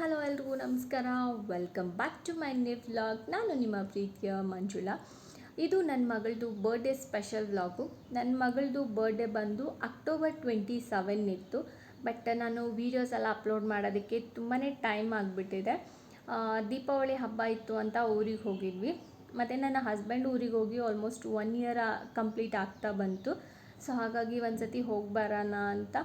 Hello ಎಲ್ರಿಗೂ ನಮಸ್ಕಾರ. Welcome back to my new vlog ನಾನು ನಿಮ್ಮ ಪ್ರೀತಿಯ ಮಂಜುಳಾ. ಇದು ನನ್ನ ಮಗಳದು ಬರ್ಡೇ ಸ್ಪೆಷಲ್ ವ್ಲಾಗು ನನ್ನ ಮಗಳದು ಬರ್ಡೇ ಬಂದು ಅಕ್ಟೋಬರ್ ಟ್ವೆಂಟಿ ಸೆವೆನ್ ಇತ್ತು. ಬಟ್ ನಾನು ವೀಡಿಯೋಸ್ ಎಲ್ಲ ಅಪ್ಲೋಡ್ ಮಾಡೋದಕ್ಕೆ ತುಂಬಾ ಟೈಮ್ ಆಗಿಬಿಟ್ಟಿದೆ. ದೀಪಾವಳಿ ಹಬ್ಬ ಇತ್ತು ಅಂತ ಊರಿಗೆ ಹೋಗಿದ್ವಿ. ಮತ್ತು ನನ್ನ ಹಸ್ಬೆಂಡ್ ಊರಿಗೆ ಹೋಗಿ ಆಲ್ಮೋಸ್ಟ್ ಒನ್ ಇಯರ್ ಕಂಪ್ಲೀಟ್ ಆಗ್ತಾ ಬಂತು. ಸೊ ಹಾಗಾಗಿ ಒಂದು ಸತಿ ಹೋಗಿ ಬರೋಣ ಅಂತ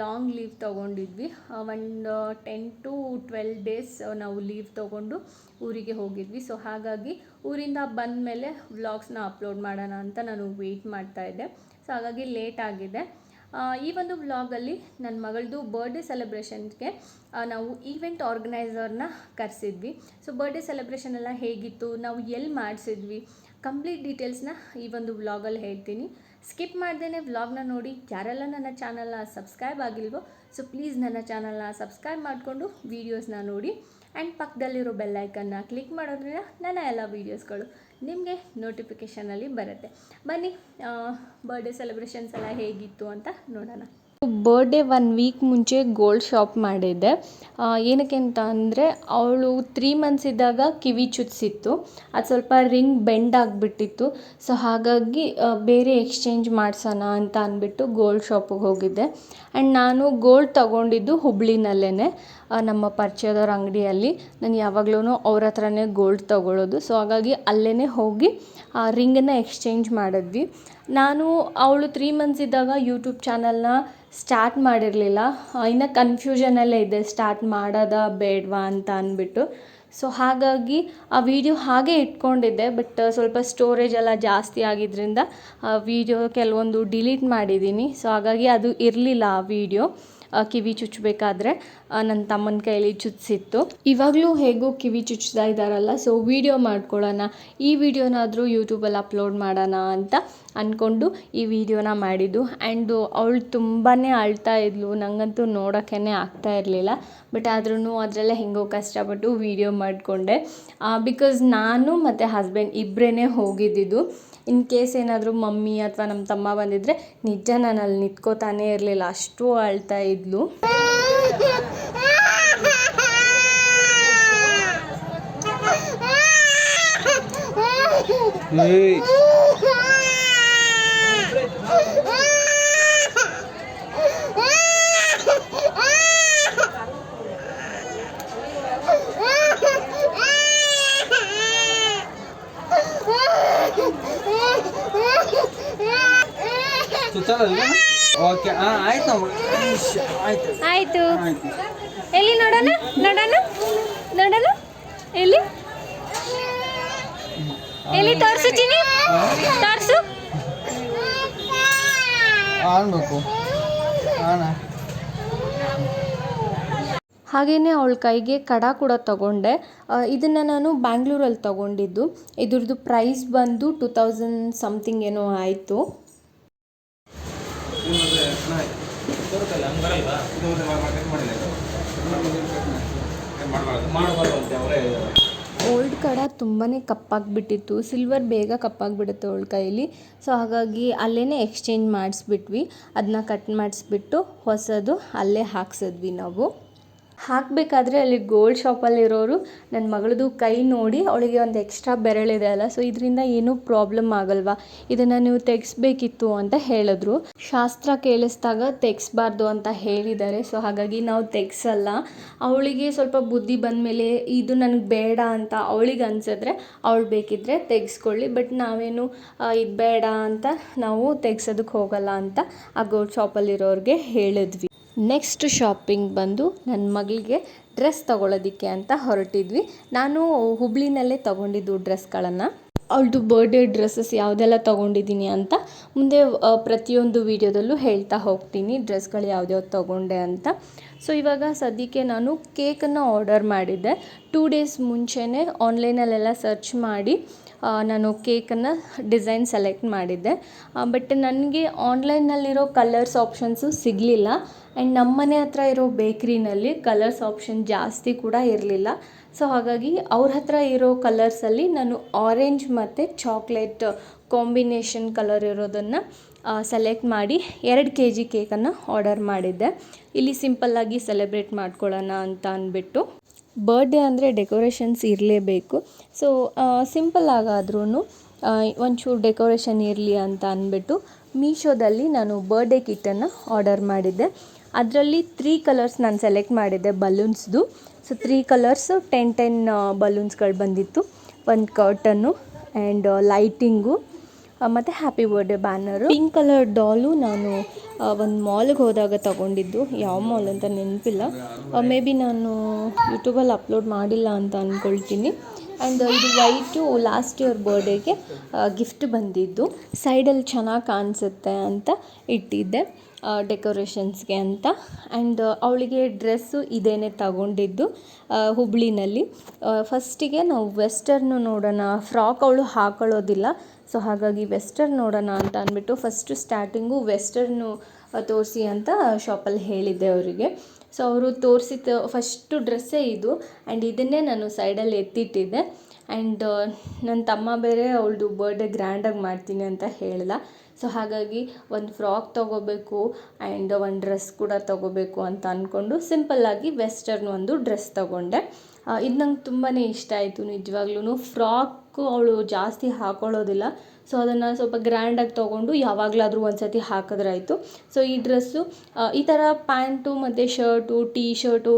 ಲಾಂಗ್ ಲೀವ್ ತೊಗೊಂಡಿದ್ವಿ. ಒಂದು ಟೆನ್ ಟು ಟ್ವೆಲ್ ಡೇಸ್ ನಾವು ಲೀವ್ ತೊಗೊಂಡು ಊರಿಗೆ ಹೋಗಿದ್ವಿ. ಸೊ ಹಾಗಾಗಿ ಊರಿಂದ ಬಂದ ಮೇಲೆ ವ್ಲಾಗ್ಸ್ನ ಅಪ್ಲೋಡ್ ಮಾಡೋಣ ಅಂತ ನಾನು ವೆಯ್ಟ್ ಮಾಡ್ತಾ ಇದ್ದೆ. ಸೊ ಹಾಗಾಗಿ ಲೇಟ್ ಆಗಿದೆ. ಈ ಒಂದು ವ್ಲಾಗಲ್ಲಿ ನನ್ನ ಮಗಳದು ಬರ್ಡೇ ಸೆಲೆಬ್ರೇಷನ್ಗೆ ನಾವು ಈವೆಂಟ್ ಆರ್ಗನೈಸರ್ನ ಕರೆಸಿದ್ವಿ. ಸೊ ಬರ್ಡೇ ಸೆಲೆಬ್ರೇಷನ್ ಎಲ್ಲ ಹೇಗಿತ್ತು, ನಾವು ಎಲ್ಲಿ ಮಾಡಿಸಿದ್ವಿ ಕಂಪ್ಲೀಟ್ ಡೀಟೇಲ್ಸ್ನ ಈ ಒಂದು ವ್ಲಾಗಲ್ಲಿ ಹೇಳ್ತೀನಿ. ಸ್ಕಿಪ್ ಮಾಡ್ದೇ ವ್ಲಾಗ್ನ ನೋಡಿ. ಯಾರೆಲ್ಲ ನನ್ನ ಚಾನಲ್ನ ಸಬ್ಸ್ಕ್ರೈಬ್ ಆಗಿಲ್ವೋ, ಸೊ ಪ್ಲೀಸ್ ನನ್ನ ಚಾನಲ್ನ ಸಬ್ಸ್ಕ್ರೈಬ್ ಮಾಡಿಕೊಂಡು ವೀಡಿಯೋಸ್ನ ನೋಡಿ. ಆ್ಯಂಡ್ ಪಕ್ಕದಲ್ಲಿರೋ ಬೆಲ್ಲೈಕನ್ನ ಕ್ಲಿಕ್ ಮಾಡೋದ್ರಿಂದ ನನ್ನ ಎಲ್ಲ ವೀಡಿಯೋಸ್ಗಳು ನಿಮಗೆ ನೋಟಿಫಿಕೇಷನಲ್ಲಿ ಬರುತ್ತೆ. ಬನ್ನಿ ಬರ್ಡೇ ಸೆಲೆಬ್ರೇಷನ್ಸ್ ಎಲ್ಲ ಹೇಗಿತ್ತು ಅಂತ ನೋಡೋಣ. ಬರ್ಡೇ ಒನ್ ವೀಕ್ ಮುಂಚೆ ಗೋಲ್ಡ್ ಶಾಪ್ ಮಾಡಿದ್ದೆ. ಏನಕ್ಕೆ ಅಂತ ಅಂದರೆ, ಅವಳು ತ್ರೀ ಮಂತ್ಸ್ ಇದ್ದಾಗ ಕಿವಿ ಚುಚ್ಚಿತ್ತು. ಅದು ಸ್ವಲ್ಪ ರಿಂಗ್ ಬೆಂಡ್ ಆಗಿಬಿಟ್ಟಿತ್ತು. ಸೊ ಹಾಗಾಗಿ ಬೇರೆ ಎಕ್ಸ್ಚೇಂಜ್ ಮಾಡ್ಸೋಣ ಅಂತ ಅಂದ್ಬಿಟ್ಟು ಗೋಲ್ಡ್ ಶಾಪಿಗೆ ಹೋಗಿದ್ದೆ. ಆ್ಯಂಡ್ ನಾನು ಗೋಲ್ಡ್ ತೊಗೊಂಡಿದ್ದು ಹುಬ್ಳಿನಲ್ಲೇ ನಮ್ಮ ಪರಿಚಯದವ್ರ ಅಂಗಡಿಯಲ್ಲಿ. ನಾನು ಯಾವಾಗಲೂ ಅವ್ರ ಹತ್ರನೇ ಗೋಲ್ಡ್ ತೊಗೊಳ್ಳೋದು ಸೊ ಹಾಗಾಗಿ ಅಲ್ಲೇ ಹೋಗಿ, ಆ ರಿಂಗನ್ನು ಎಕ್ಸ್ಚೇಂಜ್ ಮಾಡಿದ್ವಿ. ನಾನು ಅವಳು ತ್ರೀ ಮಂತ್ಸ್ ಇದ್ದಾಗ ಯೂಟ್ಯೂಬ್ ಚಾನಲ್ನ ಸ್ಟಾರ್ಟ್ ಮಾಡಿರಲಿಲ್ಲ. ಇನ್ನು ಕನ್ಫ್ಯೂಷನಲ್ಲೇ ಇದೆ ಸ್ಟಾರ್ಟ್ ಮಾಡೋದಾ ಬೇಡವಾ ಅಂತ ಅಂದ್ಬಿಟ್ಟು. ಸೊ ಹಾಗಾಗಿ ಆ ವಿಡಿಯೋ ಹಾಗೆ ಇಟ್ಕೊಂಡಿದ್ದೆ ಬಟ್ ಸ್ವಲ್ಪ ಸ್ಟೋರೇಜ್ ಎಲ್ಲ ಜಾಸ್ತಿ ಆಗಿದ್ದರಿಂದ ಆ ವಿಡಿಯೋ ಕೆಲವೊಂದು ಡಿಲೀಟ್ ಮಾಡಿದ್ದೀನಿ. ಸೊ ಹಾಗಾಗಿ ಅದು ಇರಲಿಲ್ಲ ಆ ವಿಡಿಯೋ ಕಿವಿ ಚುಚ್ಚಬೇಕಾದ್ರೆ ನನ್ನ ತಮ್ಮನ ಕೈಲಿ ಚುಚ್ಚಿತ್ತು ಇವಾಗಲೂ ಹೇಗೂ ಕಿವಿ ಚುಚ್ತಾ ಇದ್ದಾರಲ್ಲ ಸೊ ವಿಡಿಯೋ ಮಾಡ್ಕೊಳ್ಳೋಣ. ಈ ವಿಡಿಯೋನಾದರೂ ಯೂಟ್ಯೂಬಲ್ಲಿ ಅಪ್ಲೋಡ್ ಮಾಡೋಣ ಅಂತ ಅಂದ್ಕೊಂಡು ಈ ವಿಡಿಯೋನ ಮಾಡಿದ್ದು. ಆ್ಯಂಡು ಅವಳು ತುಂಬಾ ಅಳ್ತಾ ಇದ್ಲು. ನನಗಂತೂ ನೋಡೋಕ್ಕೇ ಆಗ್ತಾ ಇರಲಿಲ್ಲ. ಬಟ್ ಆದ್ರೂ ಅದರಲ್ಲೇ ಹೆಂಗೋ ಕಷ್ಟಪಟ್ಟು ವಿಡಿಯೋ ಮಾಡಿಕೊಂಡೆ. ಬಿಕಾಸ್ ನಾನು ಮತ್ತು ಹಸ್ಬೆಂಡ್ ಇಬ್ಬರೇ ಹೋಗಿದ್ದಿದ್ದು. ಇನ್ ಕೇಸ್ ಏನಾದರೂ ಮಮ್ಮಿ ಅಥವಾ ನಮ್ಮ ತಮ್ಮ ಬಂದಿದ್ದರೆ ನಿಜ ನಾನು ಅಲ್ಲಿ ನಿಂತ್ಕೋತಾನೇ ಇರಲಿಲ್ಲ. ಅಷ್ಟು ಅಳ್ತಾ ಏಯ್. ಓಕೆ ಆಯ್ತು ಆಯ್ತು ಎಲ್ಲಿ ನೋಡೋಣ? ನೋಡೋಣ? ನೋಡೋಣ? ಎಲ್ಲಿ? ಎಲ್ಲಿ ತೋರಿಸು ಚಿನಿ ತೋರಿಸು. ಆನ್ಬೇಕು ಹಾಂ ಹಾಗೆಯೇ ಅವಳ ಕೈಗೆ ಕಡ ಕೂಡ ತಗೊಂಡೆ. ಇದನ್ನು ನಾನು ಬ್ಯಾಂಗ್ಳೂರಲ್ಲಿ ತಗೊಂಡಿದ್ದು. ಇದ್ರದ್ದು ಪ್ರೈಸ್ ಬಂದು ಟೂ ತೌಸಂಡ್ ಸಮಥಿಂಗ್ ಏನೋ ಆಯಿತು. ಓಲ್ಡ್ ಕಡ ತುಂಬಾ ಕಪ್ಪಾಗಿಬಿಟ್ಟಿತ್ತು. ಸಿಲ್ವರ್ ಬೇಗ ಕಪ್ಪಾಗಿಬಿಡುತ್ತೆ ಅವಳ ಕೈಯಲ್ಲಿ ಸೊ ಹಾಗಾಗಿ ಅಲ್ಲೇ ಎಕ್ಸ್ಚೇಂಜ್ ಮಾಡಿಸ್ಬಿಟ್ವಿ. ಅದನ್ನ ಕಟ್ ಮಾಡಿಸ್ಬಿಟ್ಟು ಹೊಸದು ಅಲ್ಲೇ ಹಾಕ್ಸಿದ್ವಿ ನಾವು. ಹಾಕಬೇಕಾದ್ರೆ ಅಲ್ಲಿ ಗೋಲ್ಡ್ ಶಾಪಲ್ಲಿರೋರು ನನ್ನ ಮಗಳದು ಕೈ ನೋಡಿ ಅವಳಿಗೆ ಒಂದು ಎಕ್ಸ್ಟ್ರಾ ಬೆರಳಿದೆ ಅಲ್ಲ ಸೊ ಇದರಿಂದ ಏನೂ ಪ್ರಾಬ್ಲಮ್ ಆಗಲ್ವಾ? ಇದನ್ನು ನೀವು ತೆಗೆಸ್ಬೇಕಿತ್ತು ಅಂತ ಹೇಳಿದ್ರು. ಶಾಸ್ತ್ರ ಕೇಳಿಸ್ದಾಗ ತೆಗೆಸ್ಬಾರ್ದು ಅಂತ ಹೇಳಿದ್ದಾರೆ ಸೊ ಹಾಗಾಗಿ ನಾವು ತೆಗ್ಸಲ್ಲ. ಅವಳಿಗೆ ಸ್ವಲ್ಪ ಬುದ್ಧಿ ಬಂದಮೇಲೆ ಇದು ನನಗೆ ಬೇಡ ಅಂತ ಅವಳಿಗೆ ಅನ್ಸಿದ್ರೆ ಅವಳು ಬೇಕಿದ್ದರೆ ತೆಗೆಸ್ಕೊಳ್ಳಿ ಬಟ್ ನಾವೇನು ಇದು ಬೇಡ ಅಂತ ನಾವು ತೆಗ್ಸೋದಕ್ಕೆ ಹೋಗಲ್ಲ ಅಂತ ಆ ಗೋಲ್ಡ್ ಶಾಪಲ್ಲಿರೋರಿಗೆ ಹೇಳಿದ್ವಿ. ನೆಕ್ಸ್ಟ್ ಶಾಪಿಂಗ್ ಬಂದು ನನ್ನ ಮಗಳಿಗೆ ಡ್ರೆಸ್ ತಗೊಳ್ಳೋದಕ್ಕೆ ಅಂತ ಹೊರಟಿದ್ವಿ. ನಾನು ಹುಬ್ಳಿನಲ್ಲೇ ತಗೊಂಡಿದ್ದು ಡ್ರೆಸ್ಗಳನ್ನು. ಅವಳದು ಬರ್ಡೇ ಡ್ರೆಸ್ಸಸ್ ಯಾವುದೆಲ್ಲ ತೊಗೊಂಡಿದ್ದೀನಿ ಅಂತ ಮುಂದೆ ಪ್ರತಿಯೊಂದು ವೀಡಿಯೋದಲ್ಲೂ ಹೇಳ್ತಾ ಹೋಗ್ತೀನಿ ಡ್ರೆಸ್ಗಳು ಯಾವ್ದ್ಯಾವ್ದು ತೊಗೊಂಡೆ ಅಂತ. ಸೊ, ಇವಾಗ ಸದ್ಯಕ್ಕೆ ನಾನು ಕೇಕನ್ನು ಆರ್ಡರ್ ಮಾಡಿದ್ದೆ. ಟೂ ಡೇಸ್ ಮುಂಚೆನೇ ಆನ್ಲೈನಲ್ಲೆಲ್ಲ ಸರ್ಚ್ ಮಾಡಿ ನಾನು ಕೇಕನ್ನು ಡಿಸೈನ್ ಸೆಲೆಕ್ಟ್ ಮಾಡಿದ್ದೆ. ಬಟ್ ನನಗೆ ಆನ್ಲೈನಲ್ಲಿರೋ ಕಲರ್ಸ್ ಆಪ್ಷನ್ಸು ಸಿಗಲಿಲ್ಲ. ಆ್ಯಂಡ್ ನಮ್ಮ ಮನೆ ಹತ್ರ ಇರೋ ಬೇಕ್ರಿನಲ್ಲಿ ಕಲರ್ಸ್ ಆಪ್ಷನ್ ಜಾಸ್ತಿ ಕೂಡ ಇರಲಿಲ್ಲ. ಸೊ ಹಾಗಾಗಿ ಅವ್ರ ಹತ್ರ ಇರೋ ಕಲರ್ಸಲ್ಲಿ ನಾನು ಆರೆಂಜ್ ಮತ್ತು ಚಾಕ್ಲೇಟ್ ಕಾಂಬಿನೇಷನ್ ಕಲರ್ ಇರೋದನ್ನು ಸೆಲೆಕ್ಟ್ ಮಾಡಿ ಎರಡು ಕೆ ಜಿ ಕೇಕನ್ನು ಆರ್ಡರ್ ಮಾಡಿದ್ದೆ. ಇಲ್ಲಿ ಸಿಂಪಲ್ಲಾಗಿ ಸೆಲೆಬ್ರೇಟ್ ಮಾಡ್ಕೊಳ್ಳೋಣ ಅಂತ ಅಂದ್ಬಿಟ್ಟು. ಬರ್ಡೇ ಅಂದರೆ ಡೆಕೋರೇಷನ್ಸ್ ಇರಲೇಬೇಕು. ಸೊ ಸಿಂಪಲ್ ಆಗಾದ್ರೂ ಒಂಚೂರು ಡೆಕೋರೇಷನ್ ಇರಲಿ ಅಂತ ಅಂದ್ಬಿಟ್ಟು ಮೀಶೋದಲ್ಲಿ ನಾನು ಬರ್ಡೇ ಕಿಟ್ಟನ್ನು ಆರ್ಡರ್ ಮಾಡಿದ್ದೆ. ಅದರಲ್ಲಿ ತ್ರೀ ಕಲರ್ಸ್ ನಾನು ಸೆಲೆಕ್ಟ್ ಮಾಡಿದ್ದೆ ಬಲೂನ್ಸ್ದು so three colours ten ten ಬಲೂನ್ಸ್ಗಳು ಬಂದಿತ್ತು. ಒಂದು ಕರ್ಟನ್ನು ಆ್ಯಂಡ್ ಲೈಟಿಂಗು ಮತ್ತು happy birthday banner pink colour doll ನಾನು ಒಂದು ಮಾಲ್ಗೆ ಹೋದಾಗ ತಗೊಂಡಿದ್ದು. ಯಾವ ಮಾಲ್ ಅಂತ ನೆನಪಿಲ್ಲ. ಮೇ ಬಿ ನಾನು ಯೂಟ್ಯೂಬಲ್ಲಿ ಅಪ್ಲೋಡ್ ಮಾಡಿಲ್ಲ ಅಂತ ಅಂದ್ಕೊಳ್ತೀನಿ ಆ್ಯಂಡ್ ಇದು ವೈಟು ಲಾಸ್ಟ್ ಇಯರ್ ಬರ್ಡೇಗೆ ಗಿಫ್ಟ್ ಬಂದಿದ್ದು. ಸೈಡಲ್ಲಿ ಚೆನ್ನಾಗಿ ಕಾಣಿಸುತ್ತೆ ಅಂತ ಇಟ್ಟಿದ್ದೆ. ಡೆಕೋರೇಷನ್ಸ್ಗೆ ಅಂತ. ಆ್ಯಂಡ್ ಅವಳಿಗೆ ಡ್ರೆಸ್ಸು ಇದೇನೆ ತಗೊಂಡಿದ್ದು ಹುಬ್ಬಳ್ಳಿನಲ್ಲಿ ಫಸ್ಟಿಗೆ ನಾವು ವೆಸ್ಟರ್ನು ನೋಡೋಣ. ಫ್ರಾಕ್ ಅವಳು ಹಾಕೊಳ್ಳೋದಿಲ್ಲ. ಸೊ ಹಾಗಾಗಿ ವೆಸ್ಟರ್ನ್ ನೋಡೋಣ ಅಂತ ಅಂದ್ಬಿಟ್ಟು ಫಸ್ಟು ಸ್ಟಾರ್ಟಿಂಗು ವೆಸ್ಟರ್ನು ತೋರಿಸಿ ಅಂತ ಶಾಪಲ್ಲಿ ಹೇಳಿದ್ದೆ ಅವರಿಗೆ. ಸೊ ಅವರು ತೋರಿಸಿದ ಫಸ್ಟು ಡ್ರೆಸ್ಸೇ ಇದು. ಆ್ಯಂಡ್ ಇದನ್ನೇ ನಾನು ಸೈಡಲ್ಲಿ ಎತ್ತಿಟ್ಟಿದ್ದೆ. ಆ್ಯಂಡ್ ನನ್ನ ತಮ್ಮ ಬೇರೆ ಅವಳದು ಬರ್ಡೇ ಗ್ರ್ಯಾಂಡಾಗಿ ಮಾಡ್ತೀನಿ ಅಂತ ಹೇಳ್ದ ಸೊ ಹಾಗಾಗಿ ಒಂದು ಫ್ರಾಕ್ ತೊಗೋಬೇಕು ಆ್ಯಂಡ್ ಒಂದು ಡ್ರೆಸ್ ಕೂಡ ತೊಗೋಬೇಕು ಅಂತ ಅಂದ್ಕೊಂಡು ಸಿಂಪಲ್ಲಾಗಿ ವೆಸ್ಟರ್ನ್ ಒಂದು ಡ್ರೆಸ್ ತೊಗೊಂಡೆ. ಇದು ನಂಗೆ ತುಂಬಾ ಇಷ್ಟ ಆಯಿತು ನಿಜವಾಗ್ಲೂ ಫ್ರಾಕು ಅವಳು ಜಾಸ್ತಿ ಹಾಕೊಳ್ಳೋದಿಲ್ಲ. ಸೊ ಅದನ್ನು ಸ್ವಲ್ಪ ಗ್ರ್ಯಾಂಡಾಗಿ ತೊಗೊಂಡು ಯಾವಾಗಲಾದರೂ ಒಂದು ಸತಿ ಹಾಕಿದ್ರಾಯ್ತು. ಸೊ ಈ ಡ್ರೆಸ್ಸು ಈ ಥರ ಪ್ಯಾಂಟು ಮತ್ತು ಶರ್ಟು ಟೀ ಶರ್ಟು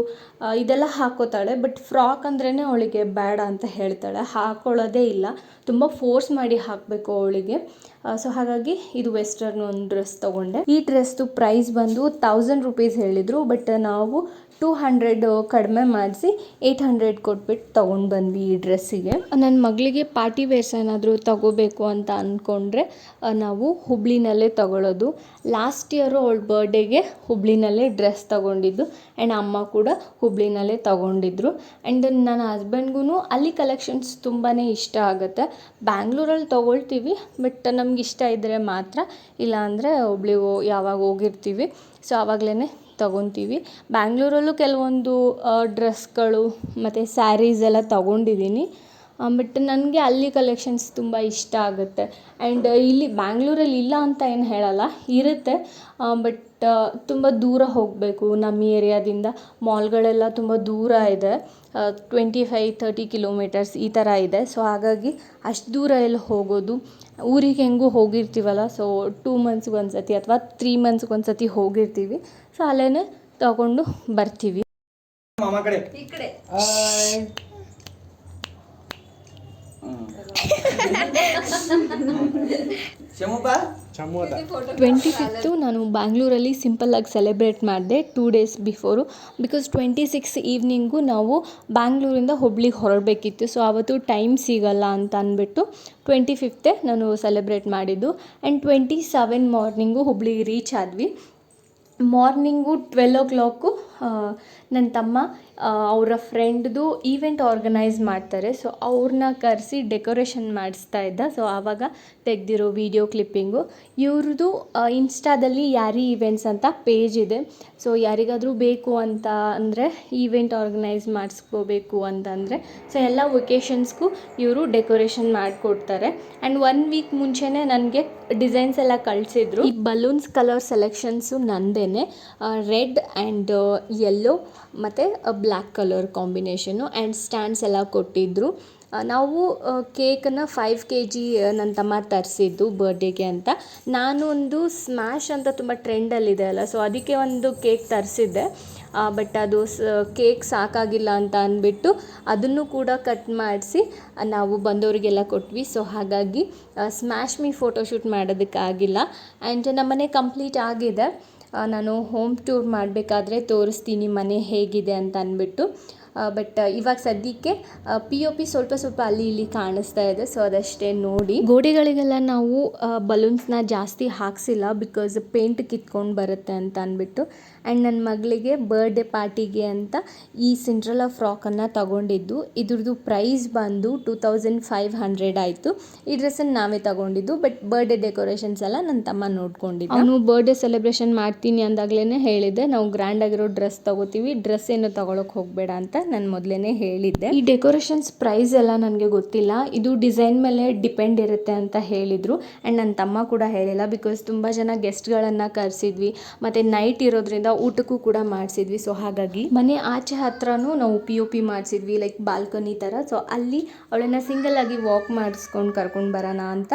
ಇದೆಲ್ಲ ಹಾಕೋತಾಳೆ. ಬಟ್ ಫ್ರಾಕ್ ಅಂದ್ರೇ ಅವಳಿಗೆ ಬೇಡ ಅಂತ ಹೇಳ್ತಾಳೆ. ಹಾಕೊಳ್ಳೋದೇ ಇಲ್ಲ. ತುಂಬ ಫೋರ್ಸ್ ಮಾಡಿ ಹಾಕಬೇಕು ಅವಳಿಗೆ. ಸೊ ಹಾಗಾಗಿ ಇದು ವೆಸ್ಟರ್ನ್ ಒಂದು ಡ್ರೆಸ್ ತೊಗೊಂಡೆ. ಈ ಡ್ರೆಸ್ದು ಪ್ರೈಸ್ ಬಂದು ತೌಸಂಡ್ ರುಪೀಸ್ ಹೇಳಿದರು. ಬಟ್ ನಾವು ಟೂ ಹಂಡ್ರೆಡ್ ಕಡಿಮೆ ಮಾಡಿಸಿ ಏಯ್ಟ್ ಹಂಡ್ರೆಡ್ ಕೊಟ್ಬಿಟ್ಟು ತೊಗೊಂಡು ಬಂದ್ವಿ ಈ ಡ್ರೆಸ್ಸಿಗೆ. ನನ್ನ ಮಗಳಿಗೆ ಪಾರ್ಟಿ ವೇರ್ಸ್ ಏನಾದರೂ ತಗೋಬೇಕು ಅಂತ ಅಂದ್ಕೊಂಡ್ರೆ ನಾವು ಹುಬ್ಳಿನಲ್ಲೇ ತಗೊಳ್ಳೋದು ಲಾಸ್ಟ್ ಇಯರು ಅವಳ ಬರ್ಡೇಗೆ ಹುಬ್ಳಿನಲ್ಲೇ ಡ್ರೆಸ್ ತಗೊಂಡಿದ್ದು. ಆ್ಯಂಡ್ ಅಮ್ಮ ಕೂಡ ಹುಬ್ಳಿನಲ್ಲೇ ತಗೊಂಡಿದ್ರು. ಆ್ಯಂಡ್ ನನ್ನ ಹಸ್ಬೆಂಡ್ಗೂ ಅಲ್ಲಿ ಕಲೆಕ್ಷನ್ಸ್ ತುಂಬಾ ಇಷ್ಟ ಆಗುತ್ತೆ. ಬ್ಯಾಂಗ್ಳೂರಲ್ಲಿ ತೊಗೊಳ್ತೀವಿ ಬಟ್ ನಮ್ಗೆ ಇಷ್ಟ ಇದ್ದರೆ ಮಾತ್ರ. ಇಲ್ಲಾಂದರೆ ಹುಬ್ಳಿ ಯಾವಾಗ ಹೋಗಿರ್ತೀವಿ. ಸೊ ಆವಾಗಲೇ ತೊಗೊತೀವಿ. ಬ್ಯಾಂಗ್ಳೂರಲ್ಲೂ ಕೆಲವೊಂದು ಡ್ರೆಸ್ಗಳು ಮತ್ತು ಸ್ಯಾರೀಸ್ ಎಲ್ಲ ತೊಗೊಂಡಿದ್ದೀನಿ. ಬಟ್ ನನಗೆ ಅಲ್ಲಿ ಕಲೆಕ್ಷನ್ಸ್ ತುಂಬ ಇಷ್ಟ ಆಗುತ್ತೆ. ಆ್ಯಂಡ್ ಇಲ್ಲಿ ಬ್ಯಾಂಗ್ಳೂರಲ್ಲಿ ಇಲ್ಲ ಅಂತ ಏನು ಹೇಳಲ್ಲ ಇರುತ್ತೆ. ಬಟ್ ತುಂಬ ದೂರ ಹೋಗಬೇಕು ನಮ್ಮ ಏರಿಯಾದಿಂದ. ಮಾಲ್ಗಳೆಲ್ಲ ತುಂಬ ದೂರ ಇದೆ. ಟ್ವೆಂಟಿ ಫೈವ್ ತರ್ಟಿ ಕಿಲೋಮೀಟರ್ಸ್ ಈ ಥರ ಇದೆ. ಸೊ ಹಾಗಾಗಿ ಅಷ್ಟು ದೂರ ಎಲ್ಲ ಹೋಗೋದು. ಊರಿಗೆ ಹೆಂಗೂ ಹೋಗಿರ್ತೀವಲ್ಲ ಸೊ ಟೂ ಮಂತ್ಸ್ಗೆ ಒಂದು ಸತಿ ಅಥವಾ ತ್ರೀ ಮಂತ್ಸ್ಗೆ ಒಂದು ಸತಿ ಹೋಗಿರ್ತೀವಿ. ಸೊ ಅಲ್ಲೇ ತಗೊಂಡು ಬರ್ತೀವಿ ಮಾಮ ಕಡೆ ಈ ಕಡೆ ಹಾಯ್. ಶಮುಪ ಚಮೋದ ಟ್ವೆಂಟಿ ಫಿಫ್ತು ನಾನು ಬ್ಯಾಂಗ್ಳೂರಲ್ಲಿ ಸಿಂಪಲ್ಲಾಗಿ ಸೆಲೆಬ್ರೇಟ್ ಮಾಡಿದೆ two days before. Because twenty six evening ನಾವು ಬ್ಯಾಂಗ್ಳೂರಿಂದ ಹುಬ್ಳಿಗೆ ಹೊರಡಬೇಕಿತ್ತು. ಸೊ ಆವತ್ತು ಟೈಮ್ ಸಿಗಲ್ಲ ಅಂತ ಅಂದ್ಬಿಟ್ಟು ಟ್ವೆಂಟಿ ಫಿಫ್ತೇ ನಾನು ಸೆಲೆಬ್ರೇಟ್ ಮಾಡಿದ್ದು. ಆ್ಯಂಡ್ ಟ್ವೆಂಟಿ ಸೆವೆನ್ ಮಾರ್ನಿಂಗು ಹುಬ್ಳಿಗೆ ರೀಚ್ ಆದ್ವಿ. ಮಾರ್ನಿಂಗು ಟ್ವೆಲ್ ಓ ಕ್ಲಾಕು ನನ್ನ ತಮ್ಮ ಅವರ ಫ್ರೆಂಡ್ದು ಈವೆಂಟ್ ಆರ್ಗನೈಸ್ ಮಾಡ್ತಾರೆ. ಸೊ ಅವ್ರನ್ನ ಕರೆಸಿ ಡೆಕೋರೇಷನ್ ಮಾಡಿಸ್ತಾ ಇದ್ದ. ಸೊ ಆವಾಗ ತೆಗೆದಿರೋ ವಿಡಿಯೋ ಕ್ಲಿಪ್ಪಿಂಗು ಇವ್ರದ್ದು ಇನ್ಸ್ಟಾದಲ್ಲಿ ಯಾರಿ ಈವೆಂಟ್ಸ್ ಅಂತ ಪೇಜ್ ಇದೆ. ಸೊ ಯಾರಿಗಾದರೂ ಬೇಕು ಅಂತ ಅಂದರೆ ಈವೆಂಟ್ ಆರ್ಗನೈಸ್ ಮಾಡಿಸ್ಕೋಬೇಕು ಅಂತಂದರೆ ಸೊ ಎಲ್ಲ ಒಕೇಶನ್ಸ್ಗೂ ಇವರು ಡೆಕೋರೇಷನ್ ಮಾಡಿಕೊಡ್ತಾರೆ. ಆ್ಯಂಡ್ ಒನ್ ವೀಕ್ ಮುಂಚೆನೇ ನನಗೆ ಡಿಸೈನ್ಸ್ ಎಲ್ಲ ಕಳಿಸಿದ್ರು. ಈ ಬಲೂನ್ಸ್ ಕಲರ್ ಸೆಲೆಕ್ಷನ್ಸು ನಂದೇನೆ ರೆಡ್ ಆ್ಯಂಡ್ ಯೆಲ್ಲೋ ಮತ್ತು black colour combination and stands ಎಲ್ಲ ಕೊಟ್ಟಿದ್ದರು ನಾವು ಕೇಕನ್ನು ಫೈವ್ ಕೆ ಜಿ ನನ್ನ ತಮ್ಮ ತರಿಸಿದ್ದು ಬರ್ಡೇಗೆ ಅಂತ. ನಾನು ಒಂದು ಸ್ಮ್ಯಾಶ್ ಅಂತ ತುಂಬ ಟ್ರೆಂಡಲ್ಲಿದೆ ಅಲ್ಲ ಸೊ ಅದಕ್ಕೆ ಒಂದು ಕೇಕ್ ತರಿಸಿದ್ದೆ. ಬಟ್ ಅದು ಸ, ಕೇಕ್ ಸಾಕಾಗಿಲ್ಲ ಅಂತ ಅಂದ್ಬಿಟ್ಟು ಅದನ್ನು ಕೂಡ ಕಟ್ ಮಾಡಿಸಿ, ನಾವು ಬಂದವರಿಗೆಲ್ಲ ಕೊಟ್ವಿ. ಸೊ ಹಾಗಾಗಿ ಸ್ಮ್ಯಾಶ್ ಮೀ ಫೋಟೋಶೂಟ್ ಮಾಡೋದಕ್ಕಾಗಿಲ್ಲ. ಆ್ಯಂಡ್ ನಮ್ಮನೆ ಕಂಪ್ಲೀಟ್ ಆಗಿದೆ. ನಾನು ಹೋಮ್ ಟೂರ್ ಮಾಡಬೇಕಾದ್ರೆ ತೋರಿಸ್ತೀನಿ ಮನೆ ಹೇಗಿದೆ ಅಂತ ಅಂದ್ಬಿಟ್ಟು. ಬಟ್ ಇವಾಗ ಸದ್ಯಕ್ಕೆ ಪಿ ಒ ಪಿ ಸ್ವಲ್ಪ ಸ್ವಲ್ಪ ಅಲ್ಲಿ ಇಲ್ಲಿ ಕಾಣಿಸ್ತಾ ಇದೆ ಸೊ ಅದಷ್ಟೇ ನೋಡಿ. ಗೋಡೆಗಳಿಗೆಲ್ಲ ನಾವು ಬಲೂನ್ಸ್ನ ಜಾಸ್ತಿ ಹಾಕ್ಸಿಲ್ಲ ಬಿಕಾಸ್ ಪೇಂಟ್ ಕಿತ್ಕೊಂಡು ಬರುತ್ತೆ ಅಂತ ಅಂದ್ಬಿಟ್ಟು. ಆ್ಯಂಡ್ ನನ್ನ ಮಗಳಿಗೆ ಬರ್ಡೇ ಪಾರ್ಟಿಗೆ ಅಂತ ಈ ಸಿಂಡ್ರಲ್ಲ ಫ್ರಾಕನ್ನು ತಗೊಂಡಿದ್ದು. ಇದ್ರದ್ದು ಪ್ರೈಸ್ ಬಂದು ಟೂ ತೌಸಂಡ್ ಫೈವ್ ಹಂಡ್ರೆಡ್ ಆಯಿತು. ಈ ಡ್ರೆಸ್ಸನ್ನು ನಾವೇ ತಗೊಂಡಿದ್ದು ಬಟ್ ಬರ್ಡೇ ಡೆಕೋರೇಷನ್ಸ್ ಎಲ್ಲ ನನ್ನ ತಮ್ಮ ನೋಡ್ಕೊಂಡಿದ್ದೆ. ಅವನು ಬರ್ಡೇ ಸೆಲೆಬ್ರೇಷನ್ ಮಾಡ್ತೀನಿ ಅಂದಾಗಲೇ ಹೇಳಿದ್ದೆ. ನಾವು ಗ್ರ್ಯಾಂಡ್ ಆಗಿರೋ ಡ್ರೆಸ್ ತಗೋತೀವಿ ಡ್ರೆಸ್ ಏನು ತಗೊಳಕ್ಕೆ ಹೋಗಬೇಡ ಅಂತ ನಾನು ಮೊದಲೇ ಹೇಳಿದ್ದೆ. ಈ ಡೆಕೋರೇಷನ್ಸ್ ಪ್ರೈಸ್ ಎಲ್ಲ ನನಗೆ ಗೊತ್ತಿಲ್ಲ. ಇದು ಡಿಸೈನ್ ಮೇಲೆ ಡಿಪೆಂಡ್ ಇರುತ್ತೆ ಅಂತ ಹೇಳಿದರು. ಆ್ಯಂಡ್ ನನ್ನ ತಮ್ಮ ಕೂಡ ಹೇಳಿಲ್ಲ ಬಿಕಾಸ್ ತುಂಬ ಜನ ಗೆಸ್ಟ್ಗಳನ್ನು ಕರೆಸಿದ್ವಿ. ಮತ್ತು ನೈಟ್ ಇರೋದ್ರಿಂದ ಊಟಕ್ಕೂ ಕೂಡ ಮಾಡಿಸಿದ್ವಿ. ಸೊ ಹಾಗಾಗಿ ಮನೆ ಆಚೆ ಹತ್ರನೂ ನಾವು ಪಿ ಒ ಪಿ ಮಾಡಿಸಿದ್ವಿ ಲೈಕ್ ಬಾಲ್ಕನಿ ಥರ ಸೊ ಅಲ್ಲಿ ಅವಳನ್ನು ಸಿಂಗಲ್ ಆಗಿ ವಾಕ್ ಮಾಡಿಸ್ಕೊಂಡು ಕರ್ಕೊಂಡು ಬರೋಣ ಅಂತ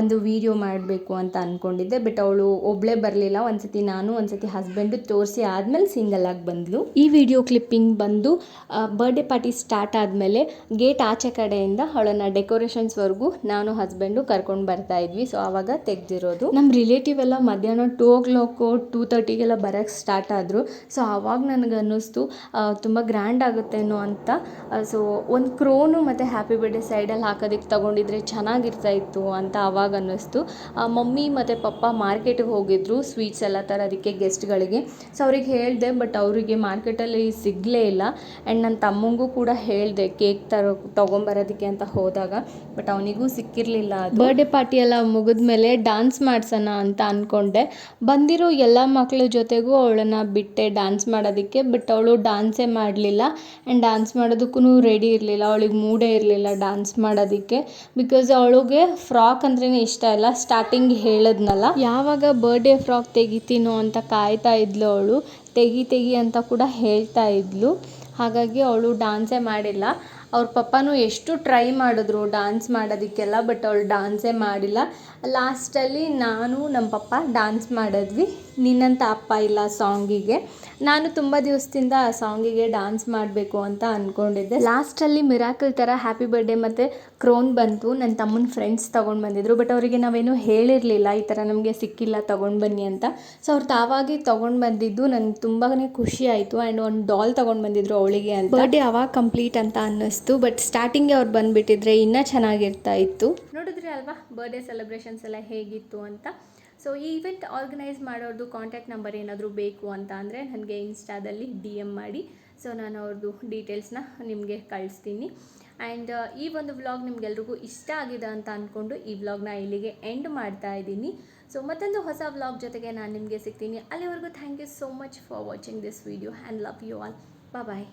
ಒಂದು ವಿಡಿಯೋ ಮಾಡಬೇಕು ಅಂತ ಅಂದ್ಕೊಂಡಿದ್ದೆ ಬಟ್ ಅವಳು ಒಬ್ಬಳೇ ಬರಲಿಲ್ಲ. ಒಂದ್ಸತಿ ನಾನು, ಒಂದ್ಸತಿ ಹಸ್ಬೆಂಡು ತೋರಿಸಿ ಆದಮೇಲೆ ಸಿಂಗಲ್ ಆಗಿ ಬಂದಳು ಈ ವಿಡಿಯೋ ಕ್ಲಿಪ್ಪಿಂಗ್ ಬಂದು ಬರ್ಡೇ ಪಾರ್ಟಿ ಸ್ಟಾರ್ಟ್ ಆದಮೇಲೆ ಗೇಟ್ ಆಚೆ ಕಡೆಯಿಂದ ಅವಳನ್ನು ಡೆಕೋರೇಷನ್ಸ್ವರೆಗೂ ನಾನು ಹಸ್ಬೆಂಡು ಕರ್ಕೊಂಡು ಬರ್ತಾ ಇದ್ವಿ. ಸೊ ಆವಾಗ ತೆಗ್ದಿರೋದು. ನಮ್ಮ ರಿಲೇಟಿವ್ ಎಲ್ಲ ಮಧ್ಯಾಹ್ನ ಟೂ ಓ ಕ್ಲಾಕು ಟೂ ತರ್ಟಿಗೆಲ್ಲ ಬರೋಕ್ಕೆ ಸ್ಟಾರ್ಟ್ ಆದರು. ಸೊ ಆವಾಗ ನನಗೆ ಅನ್ನಿಸ್ತು ತುಂಬ ಗ್ರ್ಯಾಂಡ್ ಆಗುತ್ತೇನೋ ಅಂತ. ಸೊ, ಒಂದು ಕ್ರೋನು ಮತ್ತು ಹ್ಯಾಪಿ ಬರ್ಡೇ ಸೈಡಲ್ಲಿ ಹಾಕೋದಕ್ಕೆ ತೊಗೊಂಡಿದ್ರೆ ಚೆನ್ನಾಗಿರ್ತಾ ಇತ್ತು ಅಂತ ಆವಾಗ ಅನ್ನಿಸ್ತು. ಮಮ್ಮಿ ಮತ್ತು ಪಪ್ಪ ಮಾರ್ಕೆಟಿಗೆ ಹೋಗಿದ್ರು ಸ್ವೀಟ್ಸ್ ಎಲ್ಲ ತರೋದಕ್ಕೆ ಗೆಸ್ಟ್ಗಳಿಗೆ ಸೊ, ಅವ್ರಿಗೆ ಹೇಳಿದೆ ಬಟ್ ಅವರಿಗೆ ಮಾರ್ಕೆಟಲ್ಲಿ ಸಿಗಲೇ ಇಲ್ಲ. ಆ್ಯಂಡ್ ನನ್ನ ತಮ್ಮಂಗೂ ಕೂಡ ಹೇಳಿದೆ ಕೇಕ್ ತರೋ, ತೊಗೊಂಬರೋದಕ್ಕೆ ಅಂತ ಹೋದಾಗ. ಬಟ್ ಅವನಿಗೂ ಸಿಕ್ಕಿರಲಿಲ್ಲ ಬರ್ಡೇ ಪಾರ್ಟಿ ಎಲ್ಲ ಮುಗಿದ್ಮೇಲೆ ಡಾನ್ಸ್ ಮಾಡ್ಸೋಣ ಅಂತ ಅಂದ್ಕೊಂಡೆ ಬಂದಿರೋ ಎಲ್ಲ ಮಕ್ಕಳ ಜೊತೆಗೂ ಅವಳನ್ನು ಬಿಟ್ಟೆ ಡಾನ್ಸ್ ಮಾಡೋದಕ್ಕೆ ಬಟ್ ಅವಳು ಡಾನ್ಸೇ ಮಾಡಲಿಲ್ಲ. ಆ್ಯಂಡ್ ಡಾನ್ಸ್ ಮಾಡೋದಕ್ಕೂ ರೆಡಿ ಇರಲಿಲ್ಲ. ಅವಳಿಗೆ ಮೂಡೇ ಇರಲಿಲ್ಲ ಡಾನ್ಸ್ ಮಾಡೋದಕ್ಕೆ. ಬಿಕಾಸ್ ಅವಳಿಗೆ ಫ್ರಾಕ್ ಅಂದ್ರೇ ಇಷ್ಟ ಇಲ್ಲ. ಸ್ಟಾರ್ಟಿಂಗ್ ಹೇಳಿದ್ನಲ್ಲ. ಯಾವಾಗ ಬರ್ಡೇ ಫ್ರಾಕ್ ತೆಗಿತೀನೋ ಅಂತ ಕಾಯ್ತಾ ಇದ್ಲು ಅವಳು. ತೆಗಿ ತೆಗಿ ಅಂತ ಕೂಡ ಹೇಳ್ತಾ ಇದ್ಲು. ಹಾಗಾಗಿ ಅವಳು ಡಾನ್ಸೇ ಮಾಡಿಲ್ಲ. ಅವ್ರ ಪಪ್ಪನೂ ಎಷ್ಟು ಟ್ರೈ ಮಾಡಿದ್ರು ಡಾನ್ಸ್ ಮಾಡೋದಕ್ಕೆಲ್ಲ ಬಟ್ ಅವಳು ಡ್ಯಾನ್ಸೇ ಮಾಡಿಲ್ಲ. ಲಾಸ್ಟಲ್ಲಿ ನಾನು ನಮ್ಮ ಪಪ್ಪ ಡಾನ್ಸ್ ಮಾಡಿದ್ವಿ. ನಿನ್ನಂಥ ಅಪ್ಪ ಇಲ್ಲ ಸಾಂಗಿಗೆ. ನಾನು ತುಂಬ ದಿವಸದಿಂದ ಆ ಸಾಂಗಿಗೆ ಡ್ಯಾನ್ಸ್ ಮಾಡಬೇಕು ಅಂತ ಅಂದ್ಕೊಂಡಿದ್ದೆ ಲಾಸ್ಟಲ್ಲಿ ಮಿರಾಕಲ್ ಥರ ಹ್ಯಾಪಿ ಬರ್ಡೇ ಮತ್ತು ಕ್ರೋನ್ ಬಂತು. ನನ್ನ ತಮ್ಮನ ಫ್ರೆಂಡ್ಸ್ ತೊಗೊಂಡು ಬಂದಿದ್ರು. ಬಟ್ ಅವರಿಗೆ ನಾವೇನು ಹೇಳಿರಲಿಲ್ಲ, ಈ ಥರ ನಮಗೆ ಸಿಕ್ಕಿಲ್ಲ, ತೊಗೊಂಡು ಬನ್ನಿ ಅಂತ. ಸೊ ಅವ್ರು ತಾವಾಗಿ ತೊಗೊಂಡು ಬಂದಿದ್ದು ನನಗೆ ತುಂಬಾ ಖುಷಿ ಆಯಿತು. ಆ್ಯಂಡ್ ಒಂದು ಡಾಲ್ ತೊಗೊಂಡು ಬಂದಿದ್ರು ಅವಳಿಗೆ ಅಂತ. ಬರ್ಡೇ ಅವಾಗ ಕಂಪ್ಲೀಟ್ ಅಂತ ಅನ್ನಿಸ್ತು. ಬಟ್ ಸ್ಟಾರ್ಟಿಂಗೆ ಅವ್ರು ಬಂದುಬಿಟ್ಟಿದ್ರೆ ಇನ್ನೂ ಚೆನ್ನಾಗಿರ್ತಾ ಇತ್ತು. ನೋಡಿದ್ರಿ ಅಲ್ವಾ? ಬರ್ಡೇ ಸೆಲೆಬ್ರೇಷನ್ಸ್ ಎಲ್ಲ ಹೇಗಿತ್ತು ಅಂತ. ಸೊ ಈ ಇವೆಂಟ್ ಆರ್ಗನೈಸ್ ಮಾಡೋರ್ದು ಕಾಂಟ್ಯಾಕ್ಟ್ ನಂಬರ್ ಏನಾದರೂ ಬೇಕು ಅಂತ ಅಂದರೆ ನನಗೆ ಇನ್ಸ್ಟಾದಲ್ಲಿ ಡಿ ಎಂ ಮಾಡಿ. ಸೊ ನಾನು ಅವ್ರದ್ದು ಡೀಟೇಲ್ಸ್ನ ನಿಮಗೆ ಕಳಿಸ್ತೀನಿ. ಆ್ಯಂಡ್ ಈ ಒಂದು ವ್ಲಾಗ್ ನಿಮ್ಗೆಲ್ರಿಗೂ ಇಷ್ಟ ಆಗಿದೆ ಅಂತ ಅಂದ್ಕೊಂಡು ಈ ವ್ಲಾಗ್ನ ಇಲ್ಲಿಗೆ ಎಂಡ್ ಮಾಡ್ತಾ ಇದ್ದೀನಿ. ಸೊ ಮತ್ತೊಂದು ಹೊಸ ವ್ಲಾಗ್ ಜೊತೆಗೆ ನಾನು ನಿಮಗೆ ಸಿಗ್ತೀನಿ. ಅಲ್ಲಿವರೆಗೂ thank you so much for watching this video and love you all bye